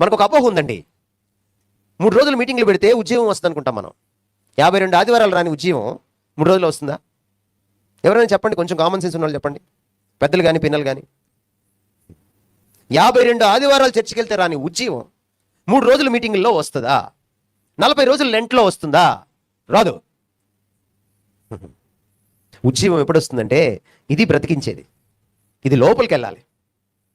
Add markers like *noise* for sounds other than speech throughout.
మనకు ఒక అపోహ ఉందండి. మూడు రోజులు మీటింగ్లు పెడితే ఉద్యోగం వస్తుంది అనుకుంటాం మనం. యాభై రెండు ఆదివారాలు రాని ఉద్యోగం మూడు రోజులు వస్తుందా? ఎవరైనా చెప్పండి కొంచెం కామన్ సెన్స్ ఉన్న వాళ్ళు చెప్పండి. పెద్దలు కానీ పిల్లలు కానీ యాభై రెండు ఆదివారాలు చర్చికి వెళ్తే రాని ఉద్యోగం మూడు రోజులు మీటింగుల్లో వస్తుందా? నలభై రోజులు లెంట్లో వస్తుందా? రాదు. ఉద్యమం ఎప్పుడు వస్తుందంటే ఇది బ్రతికించేది. ఇది లోపలికి వెళ్ళాలి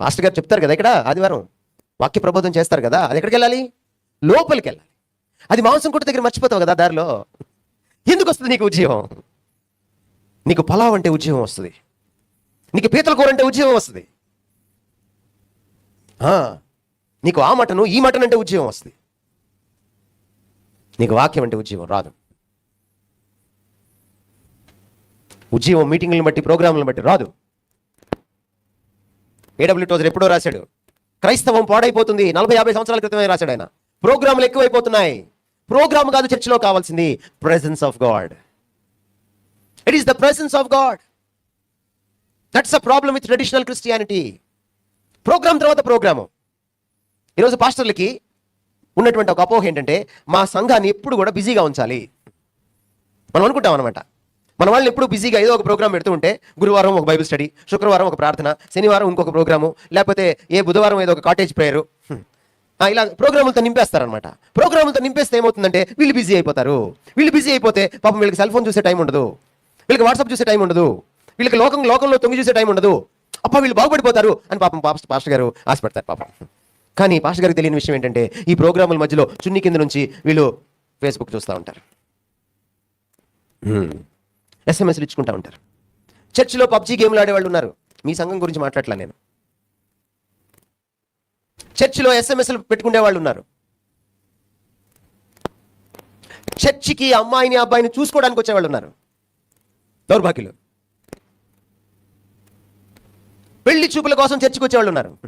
మాస్టర్ గారు చెప్తారు కదా ఇక్కడ ఆదివారం. వాక్య ప్రబోధం చేస్తారు కదా అది ఎక్కడికి వెళ్ళాలి? లోపలికి వెళ్ళాలి. అది మాంసం కొట్టు దగ్గర మర్చిపోతావు కదా దారిలో? ఎందుకు వస్తుంది నీకు ఉద్యమం నీకు పలావ్ అంటే ఉద్యమం వస్తుంది. నీకు పీతల కూర అంటే ఉద్యమం వస్తుంది. నీకు ఆ మటను ఈ మటన్ అంటే ఉద్యమం వస్తుంది. నీకు వాక్యం అంటే ఉద్యమం రాదు. ఉద్యమం మీటింగ్లను బట్టి ప్రోగ్రాంలను బట్టి రాదు. ఏడబ్ల్యూ టోజర్ ఎప్పుడో రాశాడు. క్రైస్తవం పాడైపోతుంది. నలభై యాభై సంవత్సరాల క్రితమే రాశాడు ఆయన. ప్రోగ్రాంలు ఎక్కువైపోతున్నాయి. ప్రోగ్రామ్ కాదు చర్చిలో కావాల్సింది presence of God it is the presence of God that's a problem with traditional Christianity program తర్వాత ప్రోగ్రాము. ఈరోజు పాస్టర్లకి ఉన్నటువంటి ఒక అపోహ ఏంటంటే మా సంఘాన్ని ఎప్పుడు కూడా బిజీగా ఉంచాలి. మనం అనుకుంటాం అనమాట మన వాళ్ళని ఎప్పుడు బిజీగా ఏదో ఒక ప్రోగ్రామ్ పెడుతూ ఉంటే గురువారం ఒక బైబిల్ స్టడీ శుక్రవారం ఒక ప్రార్థన శనివారం ఇంకొక ప్రోగ్రాము లేకపోతే ఏ బుధవారం ఏదో ఒక కాటేజ్ ప్రేయరు ఇలా ప్రోగ్రాములతో నింపేస్తారనమాట ప్రోగ్రాములతో నింపేస్తే ఏమవుతుందంటే వీళ్ళు బిజీ అయిపోతారు. వీళ్ళు బిజీ అయిపోతే పాపం వీళ్ళకి సెల్ ఫోన్ చూసే టైం ఉండదు. వీళ్ళకి వాట్సాప్ చూసే టైం ఉండదు. వీళ్ళకి లోకం లోకంలో తొంగి చూసే టైం ఉండదు. అప్ప వీళ్ళు బాగుపడిపోతారు అని పాపం పాప పాస్టర్ గారు ఆశపడతారు పాపం. కానీ పాస్టర్ గారికి తెలియని విషయం ఏంటంటే ఈ ప్రోగ్రాముల మధ్యలో చున్ని కింద నుంచి వీళ్ళు ఫేస్బుక్ చూస్తూ ఉంటారు. ఎస్ఎంఎస్లు ఇచ్చుకుంటా ఉంటారు. చర్చిలో పబ్జీ గేమ్లు ఆడేవాళ్ళు ఉన్నారు. మీ సంఘం గురించి మాట్లాడలే నేను. చర్చిలో ఎస్ఎంఎస్లు పెట్టుకునే వాళ్ళు ఉన్నారు. చర్చికి అమ్మాయిని అబ్బాయిని చూసుకోవడానికి వచ్చేవాళ్ళు ఉన్నారు. దౌర్భాగ్యులు. పెళ్ళి చూపుల కోసం చర్చికి వచ్చేవాళ్ళు ఉన్నారు.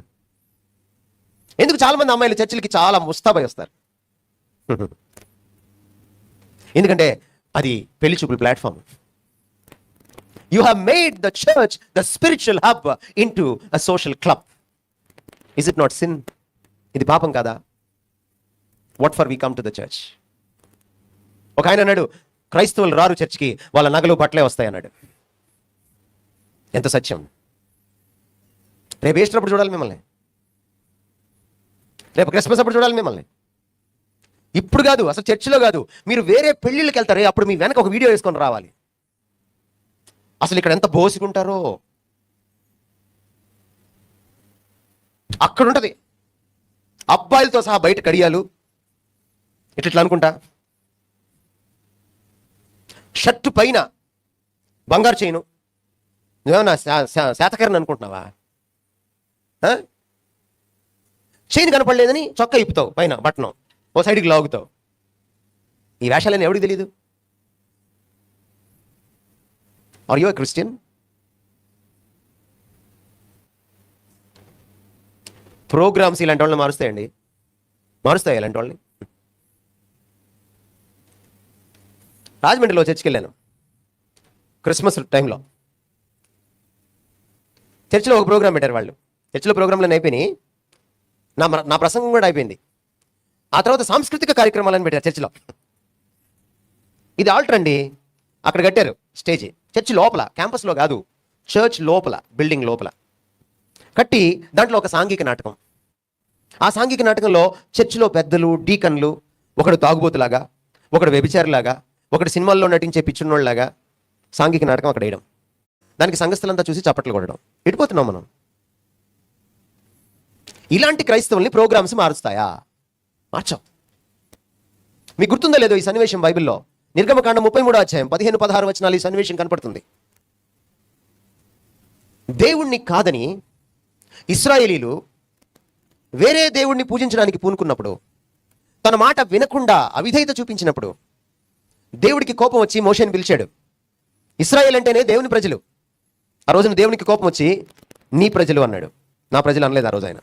ఎందుకు చాలా మంది అమ్మాయిలు చర్చిలకి చాలా ముస్తాబై వస్తారు? *laughs* ఎందుకంటే అది పెళ్ళి చూపుల platform. You have made the church the spiritual hub into a social club is it not sin ఇది పాపం కాదా? What for we come to the church ఒక ఆయన అన్నాడు క్రైస్తవులు రారు చర్చ్కి వాళ్ళ నగలు బట్టలే వస్తాయి అన్నాడు. ఎంత సత్యం? రేపు వేసినప్పుడు అప్పుడు చూడాలి మిమ్మల్ని. రేపు క్రిస్మస్ అప్పుడు చూడాలి మిమ్మల్ని. ఇప్పుడు కాదు అసలు చర్చిలో కాదు. మీరు వేరే పెళ్ళిళ్ళకి వెళ్తారే అప్పుడు మీ వెనక ఒక వీడియో వేసుకొని రావాలి. అసలు ఇక్కడ ఎంత బోసిగుంటారో. అక్కడ ఉంటది అబ్బాయిలతో సహా బయట కడియాలు. ఇట్లా ఇట్లా అనుకుంటా. షర్టు పైన బంగారు చైను. నువ్వేమన్నా శా- శాతకరణ అనుకుంటున్నావా? ఆ? కనపడలేదని చొక్కా ఇప్పుతావు పైన బట్టనం ఓ సైడ్కి లాగుతావు. ఈ వేషాలని ఎవడికి తెలియదు ఆర్ యు క్రిస్టియన్ ప్రోగ్రామ్స్ ఇలాంటి వాళ్ళని మారుస్తాయండి. మారుస్తాయి ఇలాంటి వాళ్ళని రాజమండ్రిలో చర్చికి వెళ్ళాను. క్రిస్మస్ టైంలో. చర్చిలో ఒక ప్రోగ్రామ్ పెట్టారు వాళ్ళు. చర్చిలో ప్రోగ్రాంలను అయిపోయినాయి. నా నా ప్రసంగం కూడా అయిపోయింది. ఆ తర్వాత సాంస్కృతిక కార్యక్రమాలను పెట్టారు చర్చిలో. ఇది ఆల్టర్ అండి. అక్కడ కట్టారు స్టేజీ. చర్చ్ లోపల క్యాంపస్లో కాదు చర్చ్ లోపల బిల్డింగ్ లోపల. కట్టి దాంట్లో ఒక సాంఘిక నాటకం. ఆ సాంఘిక నాటకంలో చర్చిలో పెద్దలు డీకన్లు ఒకడు తాగుబోతులాగా ఒకడు వ్యభిచారులాగా ఒకడు సినిమాల్లో నటించే పిచ్చున్నోళ్ళలాగా సాంఘిక నాటకం అక్కడ వేయడం. దానికి సంఘస్థలంతా చూసి చప్పట్లు కొట్టడం. ఎడిపోతున్నాం మనం? ఇలాంటి క్రైస్తవుల్ని ప్రోగ్రామ్స్ మారుస్తాయా? మార్చాం. మీకు గుర్తుందో లేదో ఈ సన్నివేశం బైబిల్లో? నిర్గమకాండ ముప్పై మూడో అధ్యాయం పదిహేను పదహారు వచనాలు ఈ సన్నివేశం కనపడుతుంది. దేవుణ్ణి కాదని ఇస్రాయేలీలు వేరే దేవుణ్ణి పూజించడానికి పూనుకున్నప్పుడు తన మాట వినకుండా అవిధేయత చూపించినప్పుడు దేవుడికి కోపం వచ్చి మోషేని పిలిచాడు. ఇస్రాయేల్ అంటేనే దేవుని ప్రజలు. ఆ రోజున దేవునికి కోపం వచ్చి నీ ప్రజలు అన్నాడు. నా ప్రజలు అనలేదు ఆ రోజు ఆయన.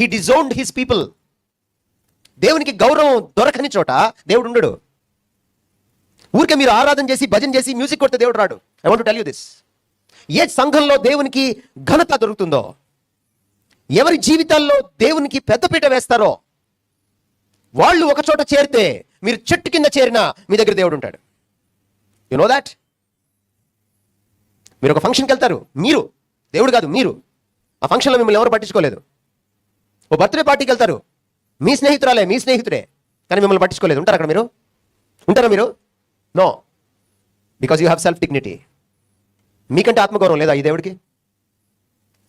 హీ డిజోన్డ్ హిస్ పీపుల్ దేవునికి గౌరవం దొరకని చోట దేవుడు ఉండడు. ఊరికే మీరు ఆరాధన చేసి భజన చేసి మ్యూజిక్ కొడితే దేవుడు రాడు. I want tell you this ఏ సంఘంలో దేవునికి ఘనత దొరుకుతుందో ఎవరి జీవితాల్లో దేవునికి పెద్దపీట వేస్తారో వాళ్ళు ఒక చోట చేరితే మీరు చెట్టు కింద చేరినా మీ దగ్గర దేవుడు ఉంటాడు. యు నో దాట్ మీరు ఒక ఫంక్షన్కి వెళ్తారు. మీరు దేవుడు కాదు మీరు. ఆ ఫంక్షన్లో మిమ్మల్ని ఎవరు పట్టించుకోలేదు. ఓ బర్త్డే పార్టీకి వెళ్తారు. మీ స్నేహితురాలే మీ స్నేహితుడే. కానీ మిమ్మల్ని పట్టించుకోలేదు. ఉంటారు అక్కడ మీరు? ఉంటారా మీరు? No because you have self dignity మీకంటే ఆత్మగౌరవం లేదా ఈ దేవుడికి?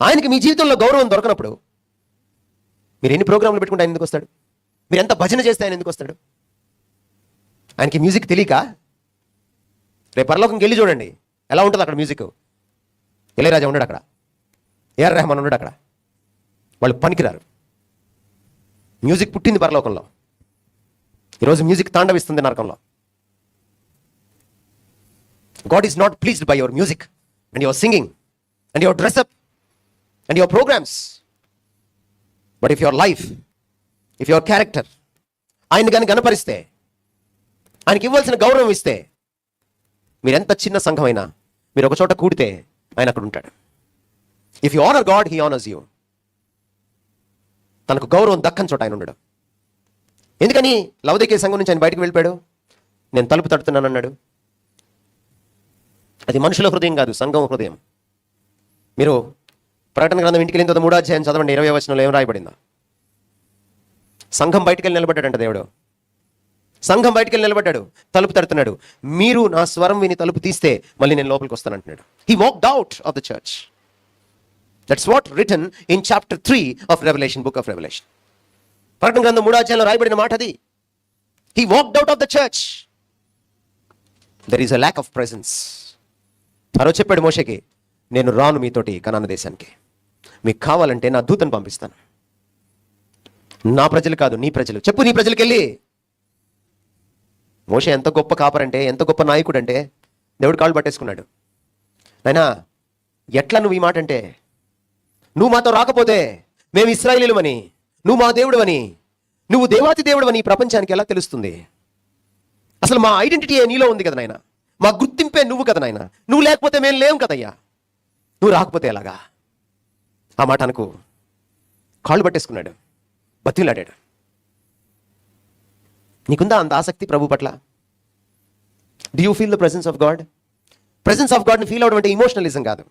ఆయనకి మీ జీవితంలో గౌరవం దొరకనప్పుడు మీరు ఎన్ని ప్రోగ్రాంలు పెట్టుకుంటే ఆయన ఎందుకు వస్తాడు? మీరు ఎంత భజన చేస్తే ఆయన ఎందుకు వస్తాడు? ఆయనకి మ్యూజిక్ తెలియక రేపు పరలోకంకి వెళ్ళి చూడండి. ఎలా ఉంటుంది అక్కడ మ్యూజిక్ ఇళయరాజా ఉన్నాడు అక్కడ. ఏఆర్ రెహమాన్ ఉన్నాడు అక్కడ. వాళ్ళు పనికిరారు. మ్యూజిక్ పుట్టింది పరలోకంలో. ఈరోజు మ్యూజిక్ తాండవిస్తుంది నరకంలో. God is not pleased by your music and your singing and your dress up and your programs but if your life if your character ఆయన కానీ కనపరిస్తే ఆయనకి ఇవ్వాల్సిన గౌరవం ఇస్తే మీరు ఎంత చిన్న సంఘమైనా మీరు ఒక చోట కూడితే ఆయన అక్కడ ఉంటాడు. If you honour God he honours you తనకు గౌరవం దక్కని చోట ఆయన ఉండడం. ఎందుకని లవదికే సంఘం నుంచి ఆయన బయటకు వెళ్ళిపోయాడు? నేను తలుపు తడుతున్నాను అన్నాడు అది మనుషుల హృదయం కాదు సంఘం హృదయం. మీరు ప్రకటన గ్రంథం ఇంటికి వెళ్ళిన తర్వాత మూడో అధ్యాయం చదవండి ఇరవై వచనంలో ఏం రాయబడిందా. సంఘం బయటికి వెళ్ళి నిలబడ్డాడంట దేవుడు. సంఘం బయటికి వెళ్ళి నిలబడ్డాడు తలుపు తడుతున్నాడు. మీరు నా స్వరం విని తలుపు తీస్తే మళ్ళీ నేను లోపలికి వస్తానంటున్నాడు he walked out of the church that's what return in chapter three of revolution book of revolution ప్రకటన గ్రంథం మూడో అధ్యాయంలో రాయబడిన మాట అది. He walked out of the church there is a lack of presence మరో చెప్పాడు మోషకి నేను రాను మీతోటి కనాన దేశానికి. మీకు కావాలంటే నా దూతను పంపిస్తాను. నా ప్రజలు కాదు నీ ప్రజలు. చెప్పు నీ ప్రజలకి వెళ్ళి మోష ఎంత గొప్ప కాపరంటే ఎంత గొప్ప నాయకుడు అంటే దేవుడు కాళ్ళు పట్టేసుకున్నాడు. నాయనా ఎట్లా నువ్వు ఈ మాట అంటే నువ్వు మాతో రాకపోతే మేము ఇస్రాయిలీలమని నువ్వు మా దేవుడు అని నువ్వు దేవాతి దేవుడు అని ప్రపంచానికి ఎలా తెలుస్తుంది? అసలు మా ఐడెంటిటీ నీలో ఉంది కదా నాయనా? మా గుర్తింపే నువ్వు కదా నాయన. నువ్వు లేకపోతే మేము లేవు కదయ్యా. నువ్వు రాకపోతే ఎలాగా? ఆ మాట అనుకు. కాళ్ళు పట్టేసుకున్నాడు. బతిలాడాడు నీకుందా అంత ఆసక్తి ప్రభు పట్ల? Do you feel the presence of God presence of గాడ్ని feel అవడం అంటే ఇమోషనలిజం కాదు.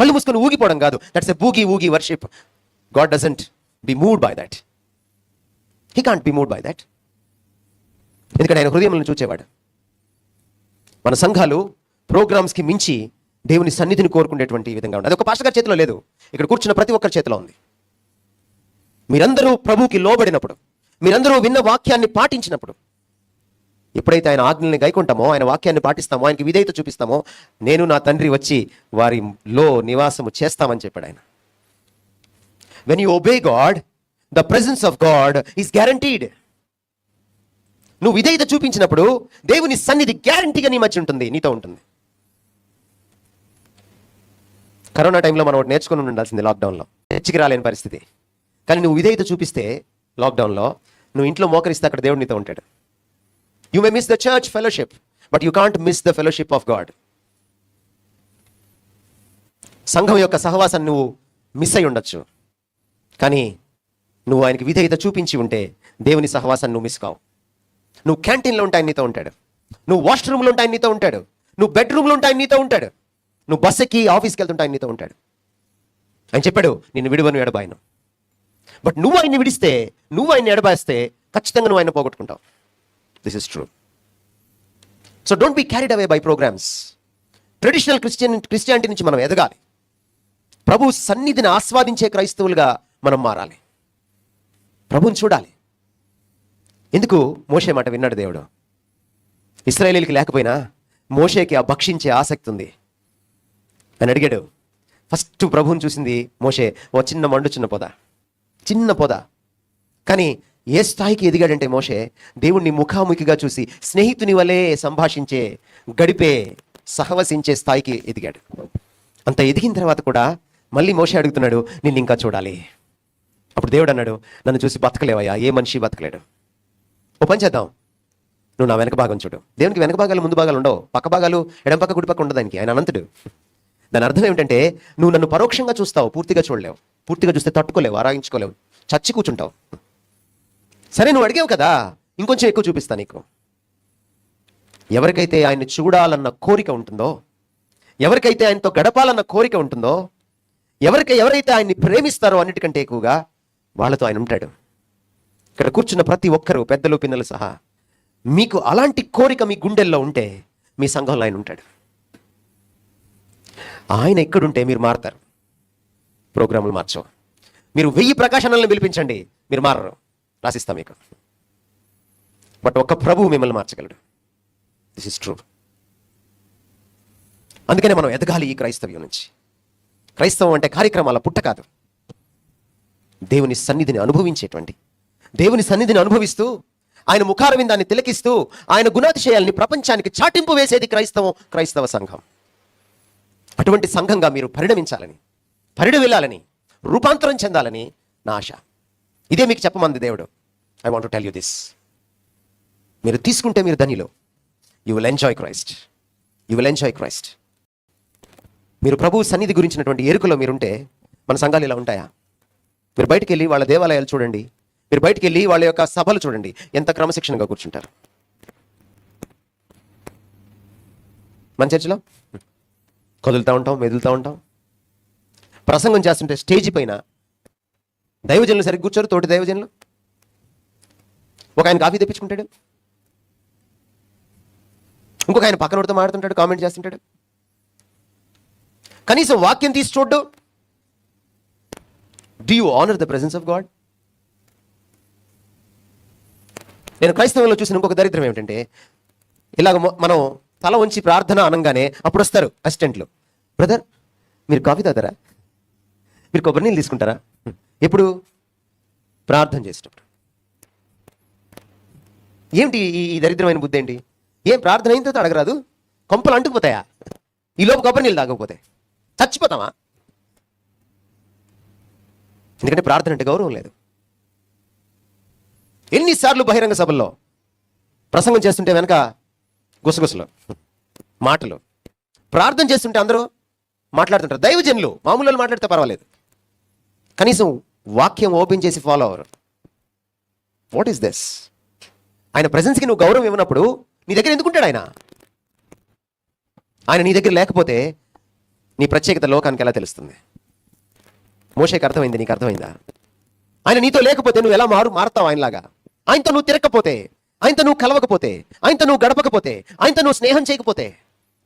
కళ్ళు మూసుకొని ఊగిపోవడం కాదు. That's a boogie woogie worship God doesn't be moved by that he can't be moved by that ఎందుకంటే ఆయన హృదయంలో చూచేవాడు. మన సంఘాలు ప్రోగ్రామ్స్కి మించి దేవుని సన్నిధిని కోరుకునేటువంటి విధంగా ఉంది. అది ఒక పాస్టర్ గారి చేతిలో లేదు. ఇక్కడ కూర్చున్న ప్రతి ఒక్కరి చేతిలో ఉంది. మీరందరూ ప్రభువుకి లోబడినప్పుడు మీరందరూ విన్న వాక్యాన్ని పాటించినప్పుడు ఎప్పుడైతే ఆయన ఆజ్ఞల్ని గైకుంటామో ఆయన వాక్యాన్ని పాటిస్తామో ఆయనకి విధేయత చూపిస్తామో నేను నా తండ్రి వచ్చి వారిలో నివాసము చేస్తామని చెప్పాడు ఆయన. When you obey God the presence of God is guaranteed నువ్వు విధేయత చూపించినప్పుడు దేవుని సన్నిధి గ్యారంటీగా నీ మధ్య ఉంటుంది నీతో ఉంటుంది. కరోనా టైంలో మనం ఒకటి నేర్చుకుని ఉండాల్సింది లాక్డౌన్లో. నేర్చుకు రాలేని పరిస్థితి. కానీ నువ్వు విధేయత చూపిస్తే లాక్డౌన్లో నువ్వు ఇంట్లో మోకరిస్తే అక్కడ దేవుడు నీతో ఉంటాడు. You may miss the church fellowship but you can't miss the fellowship of God సంఘం యొక్క సహవాసాన్ని నువ్వు మిస్ అయి ఉండొచ్చు. కానీ నువ్వు ఆయనకి విధేయత చూపించి ఉంటే దేవుని సహవాసాన్ని నువ్వు మిస్ కావు. నువ్వు క్యాంటీన్లో ఉంటే ఆయన నీతో ఉంటాడు. నువ్వు వాష్రూమ్లో ఉంటే ఆయన నీతో ఉంటాడు. నువ్వు బెడ్రూమ్లో ఉంటే ఆయన నీతో ఉంటాడు. నువ్వు బస్ ఎక్కి ఆఫీస్కి వెళ్తుంటే ఆయన నీతో ఉంటాడు. ఆయన చెప్పాడు నిన్ను విడువను ఎడబాయను. బట్ నువ్వు ఆయన్ని విడిస్తే నువ్వు ఆయన్ని ఎడబాయిస్తే ఖచ్చితంగా నువ్వు ఆయన పోగొట్టుకుంటావు. This is true so don't be carried away by programs traditional Christian Christianity నుంచి మనం ఎదగాలి. ప్రభు సన్నిధిని ఆస్వాదించే క్రైస్తవులుగా మనం మారాలి. ప్రభుని చూడాలి. ఎందుకు మోషే మాట విన్నాడు దేవుడు? ఇస్రాయేలీలకి లేకపోయినా మోషేకి ఆ భక్షించే ఆసక్తి ఉంది. అని అడిగాడు ఫస్ట్ ప్రభువుని చూసింది మోషే ఓ చిన్న మండు చిన్న పొద చిన్న పొద. కానీ ఏ స్థాయికి ఎదిగాడంటే మోషే దేవుణ్ణి ముఖాముఖిగా చూసి స్నేహితుని వలె సంభాషించే గడిపే సహవసించే స్థాయికి ఎదిగాడు. అంత ఎదిగిన తర్వాత కూడా మళ్ళీ మోషే అడుగుతున్నాడు నిన్ను ఇంకా చూడాలి. అప్పుడు దేవుడు అన్నాడు నన్ను చూసి బతకలేవయ్యా ఏ మనిషి బతకలేడు. ఓ పని చేద్దాం. నువ్వు నా వెనక భాగం చూడు. దేవునికి వెనక భాగాలు ముందు భాగాలు ఉండవు. పక్క భాగాలు ఎడం పక్క కుడి పక్క ఉండదు దానికి. ఆయన అనంతుడు. దాని అర్థం ఏమిటంటే నువ్వు నన్ను పరోక్షంగా చూస్తావు పూర్తిగా చూడలేవు. పూర్తిగా చూస్తే తట్టుకోలేవు ఆరాగించుకోలేవు చచ్చి కూర్చుంటావు. సరే నువ్వు అడిగావు కదా ఇంకొంచెం ఎక్కువ చూపిస్తా నీకు. ఎవరికైతే ఆయన్ని చూడాలన్న కోరిక ఉంటుందో ఎవరికైతే ఆయనతో గడపాలన్న కోరిక ఉంటుందో ఎవరికి ఎవరైతే ఆయన్ని ప్రేమిస్తారో అన్నిటికంటే ఎక్కువగా వాళ్ళతో ఆయన ఉంటాడు. ఇక్కడ కూర్చున్న ప్రతి ఒక్కరూ పెద్దలు పిన్నలు సహా మీకు అలాంటి కోరిక మీ గుండెల్లో ఉంటే మీ సంఘంలో ఆయన ఉంటాడు. ఆయన ఎక్కడుంటే మీరు మారతారు. ప్రోగ్రాములు మార్చవు మీరు వెయ్యి ప్రకాశనలను పిలిపించండి మీరు మారరు. రాసిస్తాం మీకు. బట్ ఒక్క ప్రభువు మిమ్మల్ని మార్చగలడు. దిస్ ఇస్ ట్రూ అందుకనే మనం ఎదగాలి ఈ క్రైస్తవ్యం నుంచి. క్రైస్తవం అంటే కార్యక్రమాల పుట్ట కాదు. దేవుని సన్నిధిని అనుభవించేటువంటి దేవుని సన్నిధిని అనుభవిస్తూ ఆయన ముఖారవిందాన్ని తిలకిస్తూ ఆయన గుణాతిశయాల్ని ప్రపంచానికి చాటింపు వేసేది క్రైస్తవం క్రైస్తవ సంఘం. అటువంటి సంఘంగా మీరు పరిణమించాలని పరిడి వెళ్ళాలని రూపాంతరం చెందాలని నా ఆశ. ఇదే మీకు చెప్పమంది దేవుడు. I want tell you this మీరు తీసుకుంటే మీరు ధనిలో. You will enjoy Christ you will enjoy Christ మీరు ప్రభు సన్నిధి గురించినటువంటి ఎరుకలో మీరుంటే మన సంఘాలు ఇలా ఉంటాయా? మీరు బయటికి వెళ్ళి వాళ్ళ దేవాలయాలు చూడండి. మీరు బయటికి వెళ్ళి వాళ్ళ యొక్క సభలు చూడండి. ఎంత క్రమశిక్షణగా కూర్చుంటారు. మన చర్చిలో? కదులుతూ ఉంటాం మెదులుతూ ఉంటాం. ప్రసంగం చేస్తుంటే స్టేజ్ పైన దైవజనులు సరిగ్గా కూర్చోరు తోటి దైవజనులు. ఒక ఆయన కాఫీ తెప్పించుకుంటాడు. ఇంకొక ఆయన పక్కన ఉడితో మాడుతుంటాడు కామెంట్ చేస్తుంటాడు. కనీసం వాక్యం తీసి చూడ్డు. Do you honour the presence of God నేను క్రైస్తవంలో చూసిన ఇంకొక దరిద్రం ఏమిటంటే ఇలాగ మనం తల ఉంచి ప్రార్థన అనగానే అప్పుడు వస్తారు అసిస్టెంట్లు. బ్రదర్ మీరు కాఫీ తాగుతారా? మీరు కొబ్బరి నీళ్ళు తీసుకుంటారా? ఎప్పుడు? ప్రార్థన చేసేటప్పుడు. ఏమిటి ఈ- ఈ దరిద్రమైన బుద్ధి ఏంటి? ఏం ప్రార్థన అయిన తర్వాత అడగరాదు? కొంపలు అంటుకుపోతాయా? ఈ లోపు కొబ్బరి నీళ్ళు తాగకపోతే. చచ్చిపోతామా? ఎందుకంటే ప్రార్థన అంటే గౌరవం లేదు. ఎన్నిసార్లు బహిరంగ సభల్లో ప్రసంగం చేస్తుంటే వెనక గుసగుసలు మాటలు. ప్రార్థన చేస్తుంటే అందరూ మాట్లాడుతుంటారు. దైవజనులు మామూలు మాట్లాడితే పర్వాలేదు. కనీసం వాక్యం ఓపెన్ చేసి ఫాలో అవరు వాట్ ఈస్ దిస్ ఆయన ప్రజెన్స్కి నువ్వు గౌరవం ఇవ్వనప్పుడు నీ దగ్గర ఎందుకుంటాడు ఆయన? ఆయన నీ దగ్గర లేకపోతే నీ ప్రత్యేకత లోకానికి ఎలా తెలుస్తుంది? మోషేకి అర్థమైంది? నీకు అర్థమైందా? ఆయన నీతో లేకపోతే నువ్వు ఎలా మారు మారుతావు ఆయనలాగా? ఆయనతో నువ్వు తిరగకపోతే ఆయనతో నువ్వు కలవకపోతే ఆయనతో నువ్వు గడపకపోతే ఆయనతో నువ్వు స్నేహం చేయకపోతే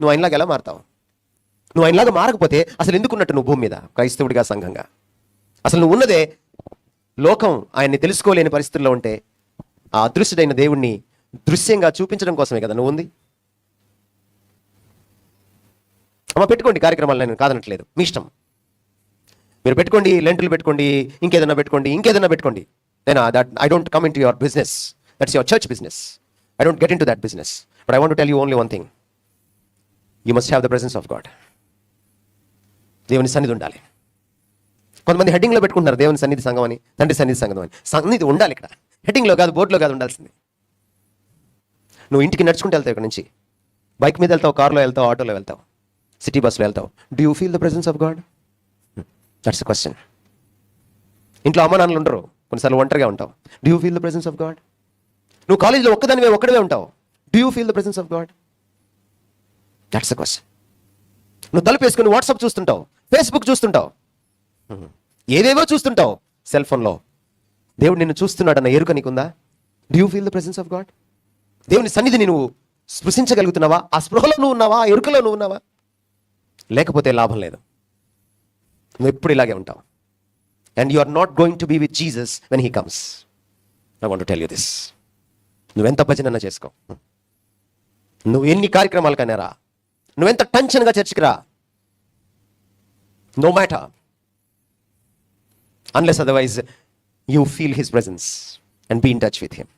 నువ్వు ఆయనలాగా ఎలా మారుతావు? నువ్వు ఆయనలాగా మారకపోతే అసలు ఎందుకున్నట్టు నువ్వు భూమి మీద క్రైస్తవుడిగా సంఘంగా? అసలు నువ్వు ఉన్నదే లోకం ఆయన్ని తెలుసుకోలేని పరిస్థితుల్లో ఉంటే ఆ అదృశ్యుడైన దేవుణ్ణి దృశ్యంగా చూపించడం కోసమే కదా నువ్వు ఉంది? అమ్మ పెట్టుకోండి కార్యక్రమాలు నేను కాదనట్లేదు. మీ ఇష్టం. మీరు పెట్టుకోండి లెంటులు పెట్టుకోండి ఇంకేదైనా పెట్టుకోండి ఇంకేదైనా పెట్టుకోండి. నేను that I don't come into your business that's your church business I don't get into that business but I want tell you only one thing you must have the presence of God దేవుని సన్నిధి ఉండాలి. కొంతమంది హెడ్డింగ్లో పెట్టుకుంటున్నారు దేవుని సన్నిధి సంఘం అని తండ్రి సన్నిధి సంఘం అని. సన్నిధి ఉండాలి ఇక్కడ. హెడ్డింగ్లో కాదు బోర్డులో కాదు ఉండాల్సింది. నువ్వు ఇంటికి నడుచుకుంటూ వెళ్తావు ఇక్కడ నుంచి. బైక్ మీద వెళ్తావు కారులో వెళ్తావు ఆటోలో వెళ్తావు సిటీ బస్లో వెళ్తావు. Do you feel the presence of God that's question ఇంట్లో అమ్మ నాన్నలు ఉండరు. కొన్నిసార్లు ఒంటరిగా ఉంటావు. Do you feel the presence of God నువ్వు కాలేజీలో ఒక్కదానివే ఒక్కడవే ఉంటావు. Do you feel the presence of God that's the question నువ్వు తలుపేసుకుని వాట్సాప్ చూస్తుంటావు ఫేస్బుక్ చూస్తుంటావు. ఏవేవో చూస్తుంటావు. సెల్ ఫోన్లో దేవుడు నిన్ను చూస్తున్నాడన్న ఎరుక నీకుందా? Do you feel the presence of God దేవుని సన్నిధిని నువ్వు స్పృశించగలుగుతున్నావా? ఆ స్పృహలో నువ్వు ఉన్నావా? ఆ ఎరుకలో నువ్వు ఉన్నావా? లేకపోతే లాభం లేదు. నువ్వు ఎప్పుడు ఇలాగే ఉంటావు. And you are not going to be with Jesus when he comes I want tell you this నువ్వెంత భజనన్నా చేసుకో. నువ్వు ఎన్ని కార్యక్రమాలకైనా రా నువ్వెంత టెన్షన్గా చర్చికి రా? No matter unless otherwise you feel his presence and be in touch with him